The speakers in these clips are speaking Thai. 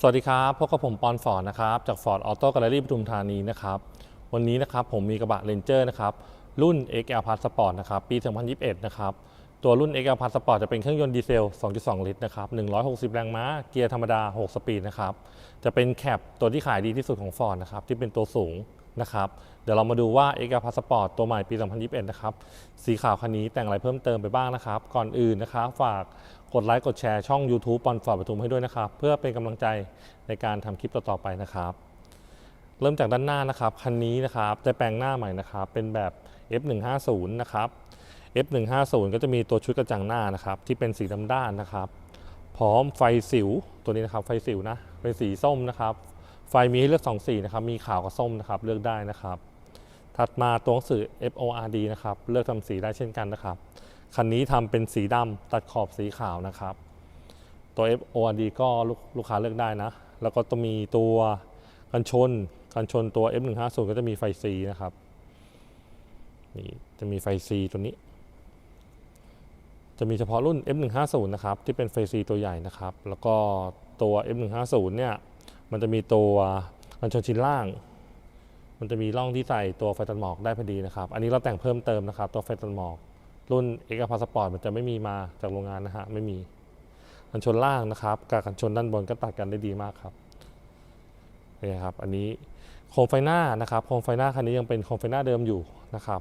สวัสดีครับพบกับผมปอนฟอร์ดนะครับจาก Ford Auto Gallery ปทุมธานีนะครับวันนี้นะครับผมมีกระบะ Ranger นะครับรุ่น XL Plus Sport นะครับปี 2021 นะครับตัวรุ่น XL Plus Sport จะเป็นเครื่องยนต์ดีเซล 2.2 ลิตรนะครับ160 แรงม้า เกียร์ธรรมดา 6 สปีดนะครับจะเป็นแคปตัวที่ขายดีที่สุดของ Ford นะครับที่เป็นตัวสูง นะครับเดี๋ยวเรามาดูว่า XL Plus Sport ตัวใหม่ปี 2021 นะครับ สีขาวคันนี้แต่งอะไรเพิ่มเติมไปบ้างนะครับ ก่อนอื่นนะครับ ฝากกดไลค์กดแชร์ช่อง YouTube ปอนฟอร์ดปทุมให้ด้วยนะครับ เพื่อเป็นกำลังใจในการทำคลิปต่อๆไปนะครับ เริ่มจากด้านหน้านะครับ คันนี้นะครับได้แปลงหน้าใหม่นะครับ เป็นแบบ F150 นะครับ F150 ก็จะมีตัวชุดกระจังหน้านะครับ ที่เป็นสีดำด้านนะครับ พร้อมไฟสิวตัวนี้นะครับไฟสิวนะเป็นสีส้มนะครับ ไฟมีให้เลือก2สีนะครับ มีขาวกับส้มนะครับ เลือกได้นะครับ ถัดมาตัวหนังสือ FORD นะครับ เลือกทำสีได้เช่นกันนะครับ คันนี้ทำเป็นสีดำตัดขอบสีขาวนะครับ ตัว FORD ก็ลูกลูกค้าเลือกได้นะ แล้วก็ต้องมีตัวกันชน กันชนตัว F150 ก็จะมีไฟ C นะครับ นี่จะมีไฟ C ตัวนี้ จะมีเฉพาะรุ่น F150 นะครับ ที่เป็นไฟ C ตัวใหญ่นะครับ แล้วก็ตัว F150 เนี่ย มันจะมีตัวกันชนชิ้นล่าง มันจะมีร่องที่ใส่ตัวไฟตัดหมอกได้พอดีนะครับ อันนี้เราแต่งเพิ่มเติมนะครับ ตัวไฟตัดหมอก รุ่น X p a s s p o r t มันจะไม่มีมาจากโรงงานนะฮะไม่มีกันชนล่างนะครับกับกันชนด้านบนก็ตัดกันได้ดีมากครับนี่ครับ อันนี้โคมไฟหน้านะครับโคมไฟหน้าคันนี้ยังเป็นโคมไฟหน้าเดิมอยู่นะครับ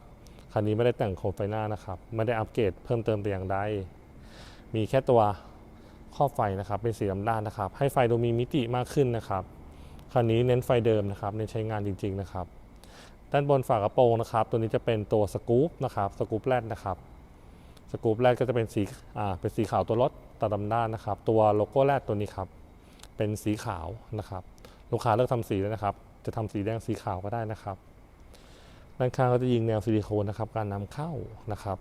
คันนี้ไม่ได้แต่งโคมไฟหน้านะครับไม่ได้อัปเกรดเพิ่มเติมแต่อย่างใดมีแค่ตัว ข้อบไฟนะครับเป็นสีดำด้านนะครับ ให้ไฟดูมีมิติมากขึ้นนะครับคันนี้เน้นไฟเดิมนะครับเน้นใช้งานจริง ๆนะครับ ด้านบนฝากระโปรงนะครับ ตัวนี้จะเป็นตัวสกู๊ปนะครับสกู๊ปแรดนะครับสกู๊ปแรกก็จะเป็นสีอ่าเป็นสีขาวตัวรถตัดดำด้านนะครับ ตัวโลโก้แรกตัวนี้ครับเป็นสีขาวนะครับ ลูกค้าเลือกทำสีแล้วนะครับ จะทำสีแดงสีขาวก็ได้นะครับด้านข้างก็จะยิงแนวซิลิโคนนะครับ การนำเข้านะครับ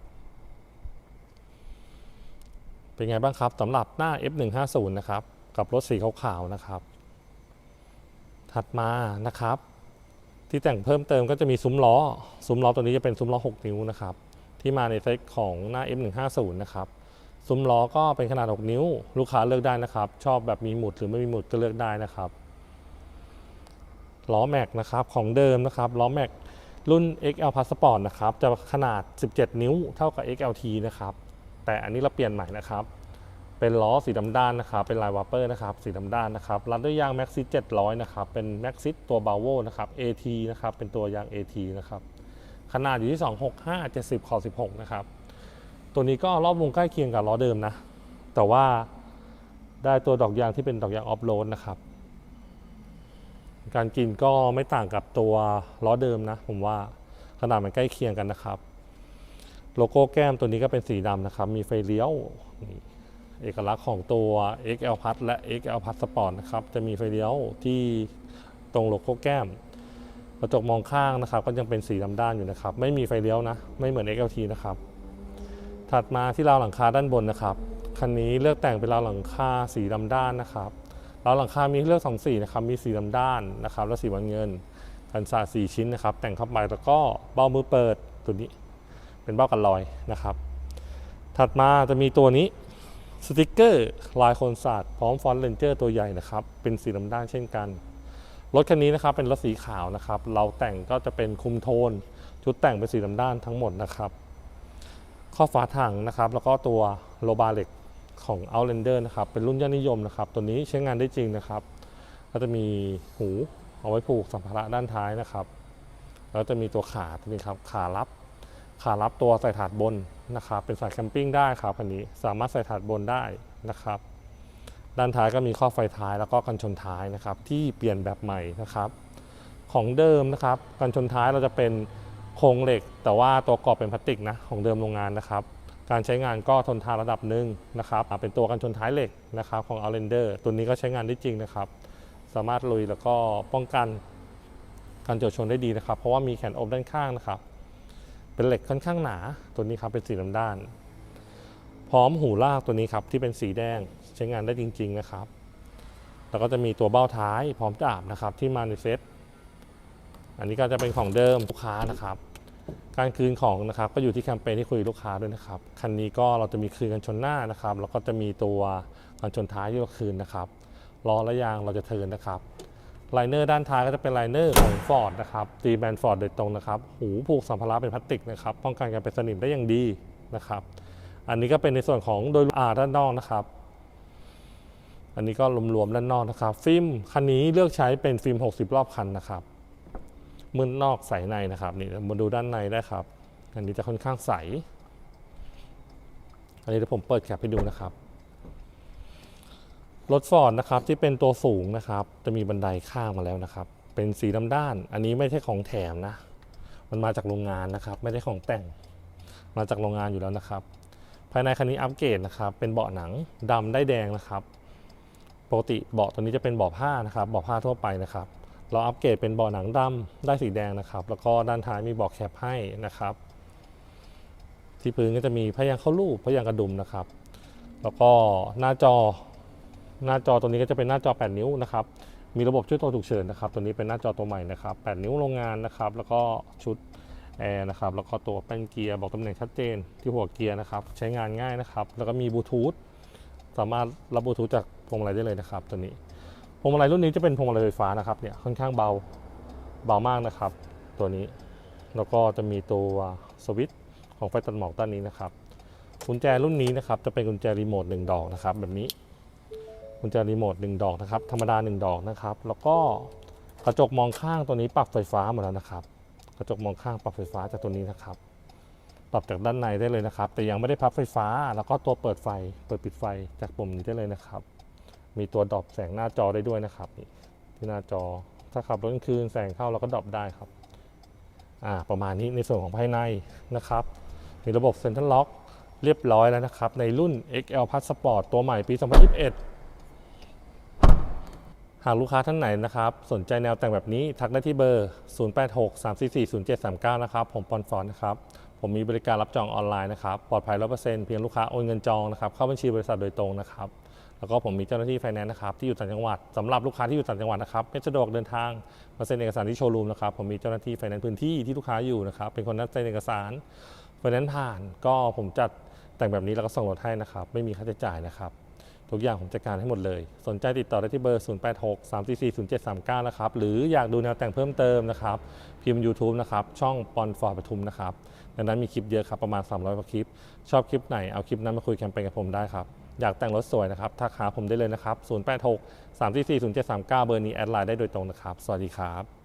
เป็นไงบ้างครับสำหรับหน้า F150 นะครับ กับรถสีขาวๆนะครับ ถัดมานะครับ ที่แต่งเพิ่มเติมก็จะมีซุ้มล้อ ซุ้มล้อตัวนี้จะเป็นซุ้มล้อ 6 นิ้วนะครับ ที่มาในเซตของหน้า F150 นะครับ ซุ้มล้อก็เป็นขนาด 6 นิ้ว ลูกค้าเลือกได้นะครับ ชอบแบบมีหมุดหรือไม่มีหมุดก็เลือกได้นะครับ ล้อแม็กนะครับของเดิมนะครับ ล้อแม็กรุ่น XL Passport นะครับ จะขนาด 17 นิ้ว เท่ากับ XLT นะครับ แต่อันนี้เราเปลี่ยนใหม่นะครับ เป็นล้อสีดำด้านนะครับ เป็นลายวาเปอร์นะครับ สีดำด้านนะครับ รัดด้วยยาง Maxxis 700 นะครับ เป็น Maxxis ตัวบาโวนะครับ AT นะครับ เป็นตัวยาง AT นะครับ ขนาดอยู่ที่ 265 70ขอ16 นะครับ ตัวนี้ก็รอบวงใกล้เคียงกับล้อเดิมนะ แต่ว่าได้ตัวดอกยางที่เป็นดอกยางออฟโรดนะครับ การกินก็ไม่ต่างกับตัวล้อเดิมนะ ผมว่าขนาดมันใกล้เคียงกันนะครับ โลโก้แก้มตัวนี้ก็เป็นสีดำนะครับ มีไฟเลี้ยว เอกลักษณ์ของตัว XL Plus และ XL Plus Sport นะครับ จะมีไฟเลี้ยวที่ตรงโลโก้แก้ม กระจกมองข้างนะครับ ก็ยังเป็นสีดำด้านอยู่นะครับ ไม่มีไฟเลี้ยวนะ ไม่เหมือน XLT นะครับ ถัดมาที่ราวหลังคาด้านบนนะครับ คันนี้เลือกแต่งเป็นราวหลังคาสีดำด้านนะครับ ราวหลังคามีเลือกสองสีนะครับ มีสีดำด้านนะครับ และสีบานเงินกันศาสตร์สีชิ้นนะครับ แต่งเข้าไปแล้วก็เบ้ามือเปิดตัวนี้ เป็นเบ้ากันรอยนะครับ ถัดมาจะมีตัวนี้สติกเกอร์ลายโคนศาสตร์พร้อมฟอนต์เลนเจอร์ตัวใหญ่นะครับ เป็นสีดำด้านเช่นกัน รถคันนี้นะครับเป็นรถสีขาวนะครับ เราแต่งก็จะเป็นคุมโทน ชุดแต่งเป็นสีดำด้านทั้งหมดนะครับ ข้อฝาถังนะครับ แล้วก็ตัวโลบาเล็กของ Outlander นะครับ เป็นรุ่นยอดนิยมนะครับ ตัวนี้ใช้งานได้จริงนะครับ ก็จะมีหูเอาไว้ผูกสัมภาระด้านท้ายนะครับ แล้วจะมีตัวขาตัวนี้ครับ ขารับ ขารับตัวใส่ถาดบนนะครับ เป็นสายแคมปิ้งได้ครับคันนี้สามารถใส่ถาดบนได้นะครับ ด้านท้ายก็มีข้อไฟท้ายแล้วก็กันชนท้ายนะครับ ที่เปลี่ยนแบบใหม่นะครับ ของเดิมนะครับกันชนท้ายเราจะเป็นโครงเหล็ก แต่ว่าตัวกรอบเป็นพลาสติกนะของเดิมโรงงานนะครับ การใช้งานก็ทนทานระดับหนึ่งนะครับเป็นตัวกันชนท้ายเหล็กนะครับของ Outlander ตัวนี้ก็ใช้งานได้จริงนะครับ สามารถลุยแล้วก็ป้องกันการเฉียวชนได้ดีนะครับ เพราะว่ามีแขนอบด้านข้างนะครับ เป็นเหล็กค่อนข้างหนาตัวนี้ครับเป็นสีดำด้าน พร้อมหูลากตัวนี้ครับที่เป็นสีแดงใช้งานได้จริง ๆนะครับ แล้วก็จะมีตัวเบ้าท้ายพร้อมจาบนะครับที่มาในเซ็ตอันนี้ก็จะเป็นของเดิมลูกค้านะครับ การคืนของนะครับก็อยู่ที่แคมเปญที่คุยลูกค้าด้วยนะครับคันนี้ก็เราจะมีคืนกันชนหน้านะครับ แล้วก็จะมีตัวกันชนท้ายที่เราคืนนะครับล้อและยางเราจะเทินนะครับ ไลเนอร์ด้านท้ายก็จะเป็นไลเนอร์ของ Ford นะครับตีแบรนด์ Ford โดยตรงนะครับ หูผูกสัมภาระเป็นพลาสติกนะครับ ป้องกันการเป็นสนิมได้อย่างดีนะครับ อันนี้ก็เป็นในส่วนของโดยอาด้านนอกนะครับ อันนี้ก็รวมๆด้านนอกนะครับ ฟิล์มคันนี้เลือกใช้เป็นฟิล์ม 60 รอบคันนะครับมือนอกใสในนะครับนี่มาดูด้านในได้ครับ อันนี้จะค่อนข้างใส อันนี้เดี๋ยวผมเปิดแคปให้ดูนะครับ รถฟอร์ดนะครับที่เป็นตัวสูงนะครับ จะมีบันไดข้างมาแล้วนะครับ เป็นสีดำด้าน อันนี้ไม่ใช่ของแถมนะ มันมาจากโรงงานนะครับ ไม่ได้ของแต่ง มาจากโรงงานอยู่แล้วนะครับ ภายในคันนี้อัปเกรดนะครับ เป็นเบาะหนังดำได้แดงนะครับ ปกติเบาะตัวนี้จะเป็นเบาะผ้านะครับเบาะผ้าทั่วไปนะครับ เราอัปเกรดเป็นเบาะหนังดำได้สีแดงนะครับ แล้วก็ด้านท้ายมีเบาะแคปให้นะครับ ที่พื้นก็จะมีพยางเข้ารูปพยางกระดุมนะครับ แล้วก็หน้าจอ หน้าจอตัวนี้ก็จะเป็นหน้าจอ 8 นิ้วนะครับ มีระบบช่วยตัวฉุกเฉินนะครับ ตัวนี้เป็นหน้าจอตัวใหม่นะครับ 8 นิ้วโรงงานนะครับ แล้วก็ชุดแอร์นะครับ แล้วก็ตัวแป้นเกียร์บอกตำแหน่งชัดเจนที่หัวเกียร์นะครับ ใช้งานง่ายนะครับ แล้วก็มีบลูทูธ สามารถรับบลูทูธจากพวงมาลัยได้เลยนะครับ ตัวนี้ พวงมาลัยรุ่นนี้จะเป็นพวงมาลัยไฟฟ้านะครับ เนี่ย ค่อนข้างเบา เบามากนะครับ ตัวนี้ แล้วก็จะมีตัวสวิตช์ของไฟตัดหมอกด้านนี้นะครับ กุญแจรุ่นนี้นะครับ จะเป็นกุญแจรีโมทหนึ่งดอกนะครับ แบบนี้ กุญแจรีโมทหนึ่งดอกนะครับ ธรรมดาหนึ่งดอกนะครับ แล้วก็กระจกมองข้างตัวนี้ปรับไฟฟ้าหมดแล้วนะครับ กระจกมองข้างปรับไฟฟ้าจากตัวนี้นะครับ ปรับจากด้านในได้เลยนะครับ แต่ยังไม่ได้พับไฟฟ้า แล้วก็ตัวเปิดไฟ เปิดปิดไฟจากปุ่มนี้ได้เลยนะครับ มีตัวดรอปแสงหน้าจอได้ด้วยนะครับนี่ที่หน้าจอ ถ้าขับรถกลางคืนแสงเข้าเราก็ดรอปได้ครับ อ่า ประมาณนี้ในส่วนของภายในนะครับ มีระบบเซ็นทรัลล็อกเรียบร้อยแล้วนะครับ ในรุ่น XL Passport ตัวใหม่ปี 2021 หากลูกค้าท่านไหนนะครับ สนใจแนวแต่งแบบนี้ทักได้ที่เบอร์ 0863440739 นะครับ ผมปอนฟอนนะครับ ผมมีบริการรับจองออนไลน์นะครับ ปลอดภัย 100%เพียงลูกค้าโอนเงินจองนะครับ เข้าบัญชีบริษัทโดยตรงนะครับ แล้วก็ผมมีเจ้าหน้าที่ไฟแนนซ์นะครับ ที่อยู่ต่างจังหวัดสำหรับลูกค้าที่อยู่ต่างจังหวัดนะครับไม่สะดวกเดินทางมาเซ็นเอกสารที่โชว์รูมนะครับผมมีเจ้าหน้าที่ไฟแนนซ์พื้นที่ที่ลูกค้าอยู่นะครับเป็นคนนัดเซ็นเอกสารไฟแนนซ์ผ่าน ก็ผมจัดแต่งแบบนี้แล้วก็ส่งรถให้นะครับไม่มีค่าใช้จ่ายนะครับ ทุกอย่างผมจัดการให้หมดเลย สนใจติดต่อได้ที่เบอร์ 0863440739 นะครับ หรืออยากดูแนวแต่งเพิ่มเติมนะครับ พิมพ์ YouTube นะครับ ช่องปอนฟอร์ปทุมนะครับ ดังนั้นมีคลิปเยอะครับ ประมาณ 300กว่าคลิป ชอบคลิปไหน เอาคลิปนั้นมาคุยแคมเปญกับผมได้ครับ อยากแต่งรถสวยนะครับ ทักหาผมได้เลยนะครับ 086 344 0739 เบอร์นี้แอดไลน์ได้โดยตรงนะครับ สวัสดีครับ